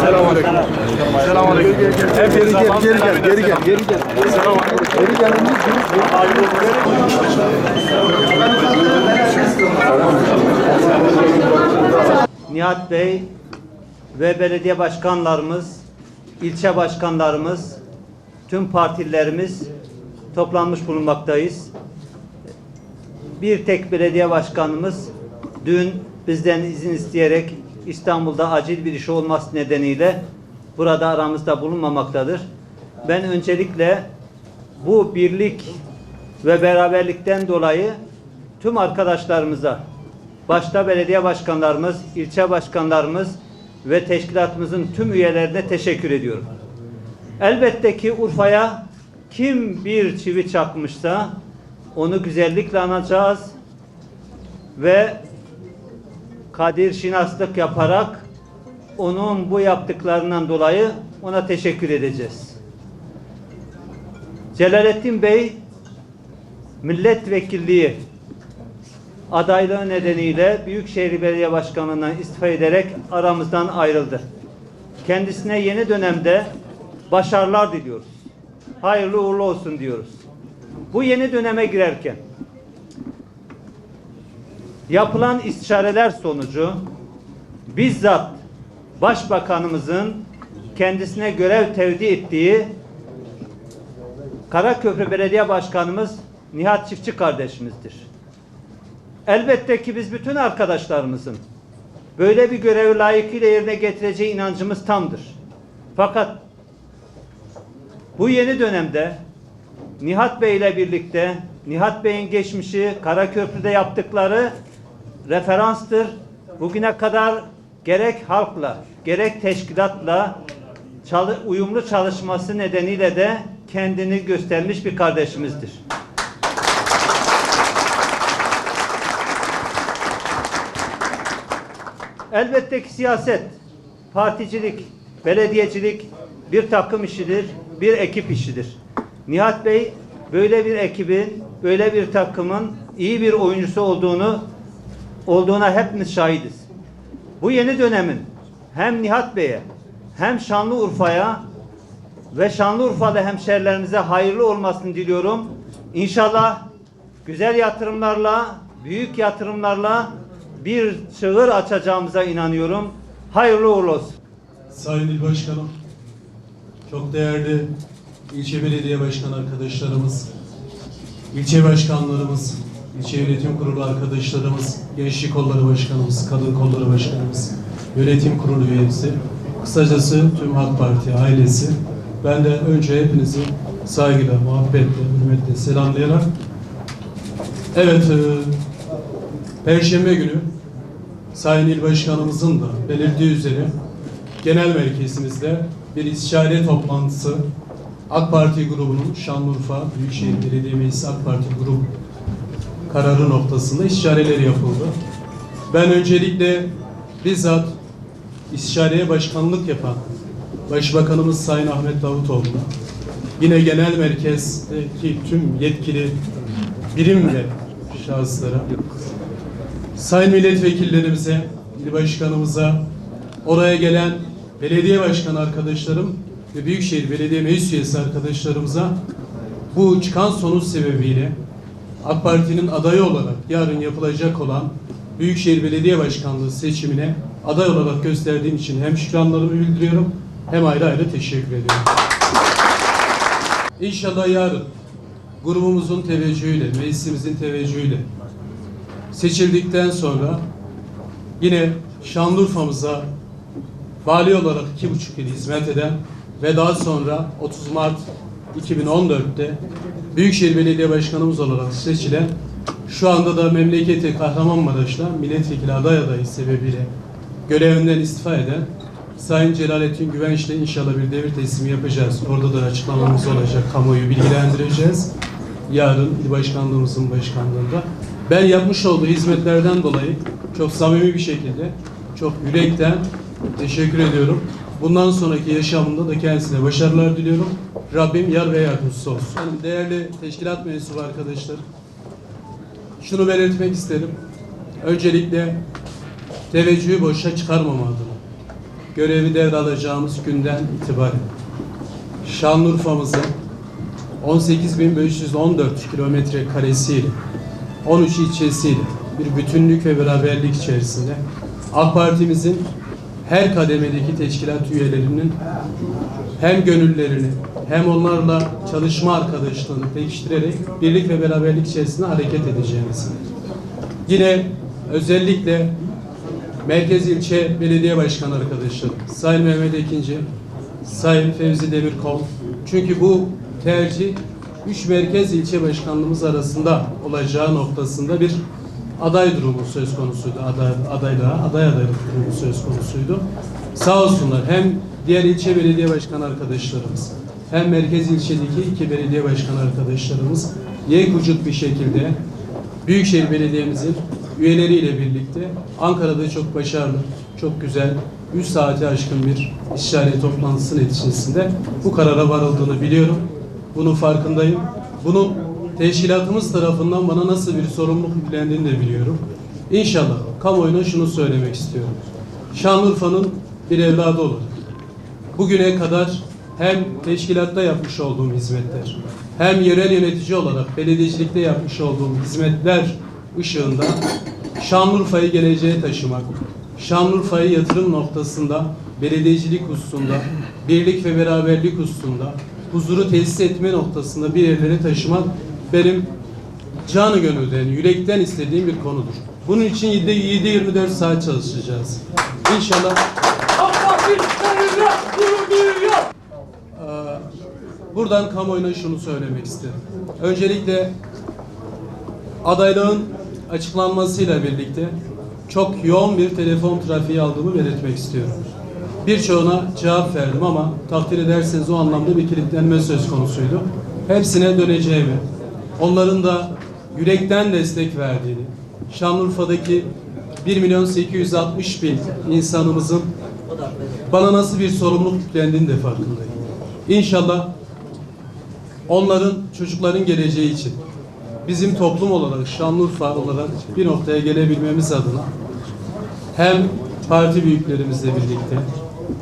Selamünaleyküm. Selamünaleyküm. Gel, geri gel, geri gel. Selamünaleyküm. Nihat Bey ve belediye başkanlarımız, ilçe başkanlarımız, tüm partilerimiz toplanmış bulunmaktayız. Bir tek belediye başkanımız dün bizden izin isteyerek İstanbul'da acil bir iş olması nedeniyle burada aramızda bulunmamaktadır. Ben öncelikle bu birlik ve beraberlikten dolayı tüm arkadaşlarımıza başta belediye başkanlarımız, ilçe başkanlarımız ve teşkilatımızın tüm üyelerine teşekkür ediyorum. Elbette ki Urfa'ya kim bir çivi çakmışsa onu güzellikle anacağız ve kadir şinaslık yaparak onun bu yaptıklarından dolayı ona teşekkür edeceğiz. Celalettin Bey milletvekilliği adaylığı nedeniyle Büyükşehir Belediye Başkanlığı'ndan istifa ederek aramızdan ayrıldı. Kendisine yeni dönemde başarılar diliyoruz. Hayırlı uğurlu olsun diyoruz. Bu yeni döneme girerken yapılan istişareler sonucu bizzat Başbakanımızın kendisine görev tevdi ettiği Karaköprü Belediye Başkanımız Nihat Çiftçi kardeşimizdir. Elbette ki biz bütün arkadaşlarımızın böyle bir görevi layıkıyla yerine getireceği inancımız tamdır. Fakat bu yeni dönemde Nihat Bey ile birlikte Nihat Bey'in geçmişi Karaköprü'de yaptıkları referanstır. Bugüne kadar gerek halkla gerek teşkilatla çalı- uyumlu çalışması nedeniyle de kendini göstermiş bir kardeşimizdir. Elbette ki siyaset, particilik, belediyecilik bir takım işidir, bir ekip işidir. Nihat Bey böyle bir ekibin, böyle bir takımın iyi bir oyuncusu olduğunu olduğuna hepimiz şahidiz. Bu yeni dönemin hem Nihat Bey'e hem Şanlıurfa'ya ve Şanlıurfalı hemşerilerimize hayırlı olmasını diliyorum. İnşallah güzel yatırımlarla, büyük yatırımlarla bir çığır açacağımıza inanıyorum. Hayırlı uğurlu olsun. Sayın İl Başkanım, çok değerli ilçe belediye başkan arkadaşlarımız, ilçe başkanlarımız, ilçe yönetim kurulu arkadaşlarımız, gençlik kolları başkanımız, kadın kolları başkanımız, yönetim kurulu üyesi, kısacası tüm AK Parti ailesi, ben de önce hepinizi saygıyla, muhabbetle, hürmetle selamlayarak, evet, e, Perşembe günü Sayın İl Başkanımızın da belirttiği üzere genel merkezimizde bir istişare toplantısı AK Parti grubunun Şanlıurfa Büyükşehir Belediye Meclisi AK Parti grubu kararı noktasında istişareler yapıldı. Ben öncelikle bizzat istişareye başkanlık yapan Başbakanımız Sayın Ahmet Davutoğlu'na yine genel merkezdeki tüm yetkili birim ve şahıslara sayın milletvekillerimize, il başkanımıza, oraya gelen belediye başkanı arkadaşlarım ve Büyükşehir Belediye Meclis üyesi arkadaşlarımıza bu çıkan sonuç sebebiyle AK Parti'nin adayı olarak yarın yapılacak olan Büyükşehir Belediye Başkanlığı seçimine aday olarak gösterdiğim için hem şükranlarımı bildiriyorum hem ayrı ayrı teşekkür ediyorum. İnşallah yarın grubumuzun teveccühüyle, meclisimizin teveccühüyle seçildikten sonra yine Şanlıurfa'mıza vali olarak iki buçuk yıl hizmet eden ve daha sonra 30 Mart 2014'te Büyükşehir Belediye Başkanımız olarak seçilen şu anda da memleketi Kahramanmaraş'ta milletvekili aday adayı sebebiyle görevinden istifa eden Sayın Celalettin Güvenç'le inşallah bir devir teslimi yapacağız. Orada da açıklamamız olacak. Kamuoyu bilgilendireceğiz. Yarın il başkanlığımızın başkanlığında. Ben yapmış olduğu hizmetlerden dolayı çok samimi bir şekilde, çok yürekten teşekkür ediyorum. Bundan sonraki yaşamında da kendisine başarılar diliyorum. Rabbim yar ve yardımcısı olsun. Yani değerli teşkilat mensubu arkadaşlar, şunu belirtmek isterim. Öncelikle teveccühü boşa çıkarmama adına görevi devralacağımız günden itibaren Şanlıurfa'mızın 18.514 kilometre karesiyle 13 ilçesiyle bir bütünlük ve beraberlik içerisinde AK Parti'mizin her kademedeki teşkilat üyelerinin hem gönüllerini hem onlarla çalışma arkadaşlığını pekiştirerek birlik ve beraberlik içerisinde hareket edeceğimiz. Yine özellikle Merkez İlçe Belediye Başkanı arkadaşlarım, Sayın Mehmet Ekinci, Sayın Fevzi Demirkol. Çünkü bu tercih üç merkez ilçe başkanlığımız arasında olacağı noktasında bir aday durumu söz konusuydu. Aday, adaylığa, aday adaylık durumu söz konusuydu. Sağ olsunlar hem diğer ilçe belediye başkan arkadaşlarımız hem merkez ilçedeki iki belediye başkan arkadaşlarımız yek ucut bir şekilde Büyükşehir Belediye'mizin üyeleriyle birlikte Ankara'da çok başarılı, çok güzel, 3 saati aşkın bir istişare toplantısı neticesinde bu karara varıldığını biliyorum. Bunun farkındayım. Bunun teşkilatımız tarafından bana nasıl bir sorumluluk yüklendiğini de biliyorum. İnşallah kamuoyuna şunu söylemek istiyorum. Şanlıurfa'nın bir evladı olarak bugüne kadar hem teşkilatta yapmış olduğum hizmetler, hem yerel yönetici olarak belediyecilikte yapmış olduğum hizmetler ışığında Şanlıurfa'yı geleceğe taşımak, Şanlıurfa'yı yatırım noktasında, belediyecilik hususunda, birlik ve beraberlik hususunda, huzuru tesis etme noktasında bir yerlere taşımak benim canı gönülden, yürekten istediğim bir konudur. Bunun için 7-24 saat çalışacağız. İnşallah Ee, Buradan kamuoyuna şunu söylemek isterim. Öncelikle adaylığın açıklanmasıyla birlikte çok yoğun bir telefon trafiği aldığımı belirtmek istiyorum. Birçoğuna cevap verdim ama takdir ederseniz o anlamda bir kilitlenme söz konusuydu. Hepsine döneceğimi, onların da yürekten destek verdiğini, Şanlıurfa'daki 1 milyon 860 bin insanımızın bana nasıl bir sorumluluk yüklendiğini de farkındayım. İnşallah onların, çocukların geleceği için bizim toplum olarak, Şanlıurfa olarak bir noktaya gelebilmemiz adına hem parti büyüklerimizle birlikte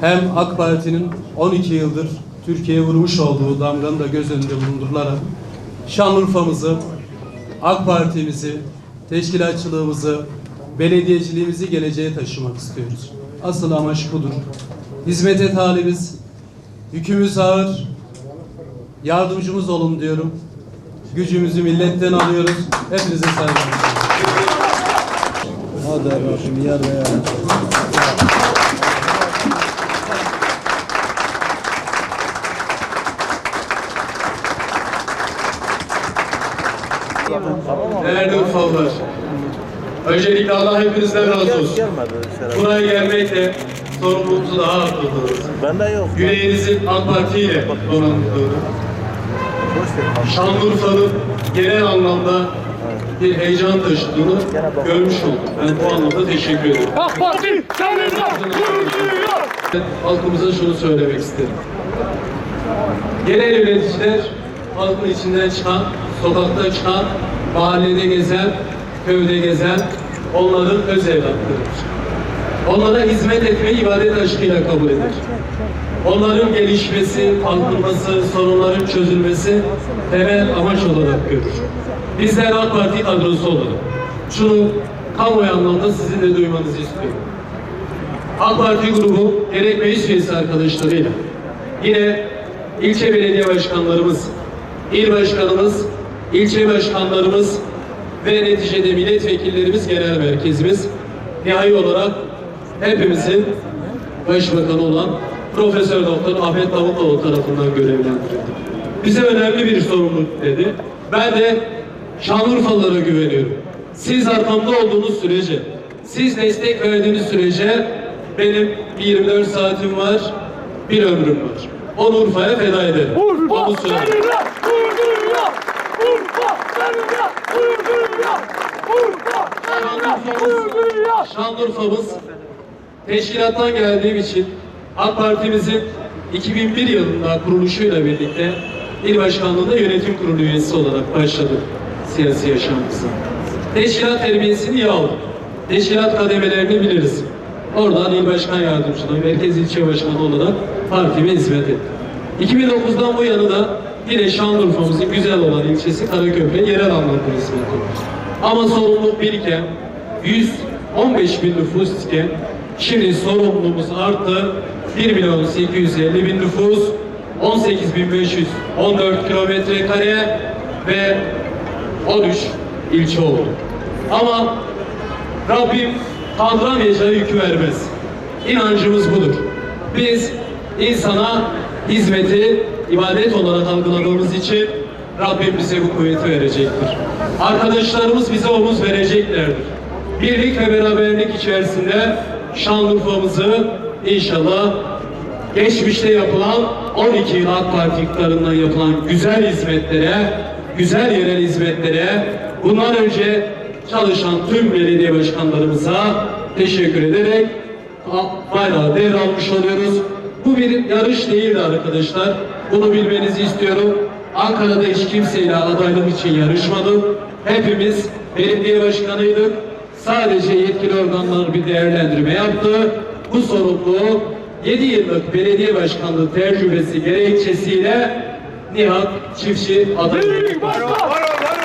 hem AK Parti'nin 12 yıldır Türkiye'ye vurmuş olduğu damganı da göz önünde bulundurularak Şanlıurfa'mızı, AK Parti'mizi, teşkilatçılığımızı, belediyeciliğimizi geleceğe taşımak istiyoruz. Asıl amaç budur. Hizmete talibiz, yükümüz ağır, yardımcımız olun diyorum. Gücümüzü milletten alıyoruz. Hepinize saygılar. Hadi Rabbim yar ve. Değerli Urfalılar, öncelikle Allah hepinizden razı olsun. Buraya gelmekle sorumluluğumuzu daha arttırdınız. Bende yok. Yüreğinizin AK Parti ile donanımlılığını, Şanlıurfa'nın genel anlamda bir heyecan taşıdığını görmüş olduk. Ben bu anlamda teşekkür ederim. AK Parti seninle gurur halkımıza şunu söylemek isterim. Genel yöneticiler halkın içinden çıkan, sokakta çıkan, mahallede gezen, köyde gezen onların öz evlatlarıdır. Onlara hizmet etmeyi ibadet aşkıyla kabul eder. Onların gelişmesi, kalkınması, sorunların çözülmesi temel amaç olarak görür. Bizler AK Parti kadrosu olarak şunu kamuoyu anlamda sizin de duymanızı istiyorum. AK Parti grubu gerek meclis üyesi arkadaşlarıyla yine ilçe belediye başkanlarımız, il başkanımız, ilçe başkanlarımız ve neticede milletvekillerimiz genel merkezimiz nihai olarak hepimizin başbakanı olan Profesör Doktor Ahmet Davutoğlu tarafından görevlendirildi. Bize önemli bir sorumluluk dedi. Ben de Şanlıurfalılara güveniyorum. Siz arkamda olduğunuz sürece, siz destek verdiğiniz sürece benim bir 24 saatim var, bir ömrüm var. Onu Urfa'ya feda ederim. Urfa Onu söyleyeyim. seninle gurur duyuyor. Urfa seninle gurur duyuyor. Urfa seninle gurur duyuyor. Şanlıurfa'mız teşkilattan geldiğim için AK Parti'mizin 2001 yılında kuruluşuyla birlikte il başkanlığında yönetim kurulu üyesi olarak başladık siyasi yaşamımıza. Teşkilat terbiyesini iyi aldık. Teşkilat kademelerini biliriz. Oradan il başkan yardımcılığı, merkez ilçe başkanı olarak partime hizmet ettim. 2009'dan bu yana da yine Şanlıurfa'mızın güzel olan ilçesi Karaköprü yerel anlamda hizmet ediyor. Ama sorumluluk birken 115 bin nüfus iken şimdi sorumluluğumuz arttı. 1 milyon 850 bin nüfus, 18 bin 514 kilometre kare ve 13 ilçe oldu. Ama Rabbim kaldıramayacağı yükü vermez. İnancımız budur. Biz insana hizmeti ibadet olarak algıladığımız için Rabbim bize bu kuvveti verecektir. Arkadaşlarımız bize omuz vereceklerdir. Birlik ve beraberlik içerisinde Şanlıurfa'mızı inşallah geçmişte yapılan 12 yıl AK Parti iktidarından yapılan güzel hizmetlere, güzel yerel hizmetlere, bundan önce çalışan tüm belediye başkanlarımıza teşekkür ederek bayrağı devralmış oluyoruz. Bu bir yarış değildi arkadaşlar. Bunu bilmenizi istiyorum. Ankara'da hiç kimseyle adaylık için yarışmadım. Hepimiz belediye başkanıydık. Sadece yetkili organlar bir değerlendirme yaptı. Bu sorumluluğu 7 yıllık belediye başkanlığı tecrübesi gerekçesiyle Nihat Çiftçi adayı. Büyük başkan!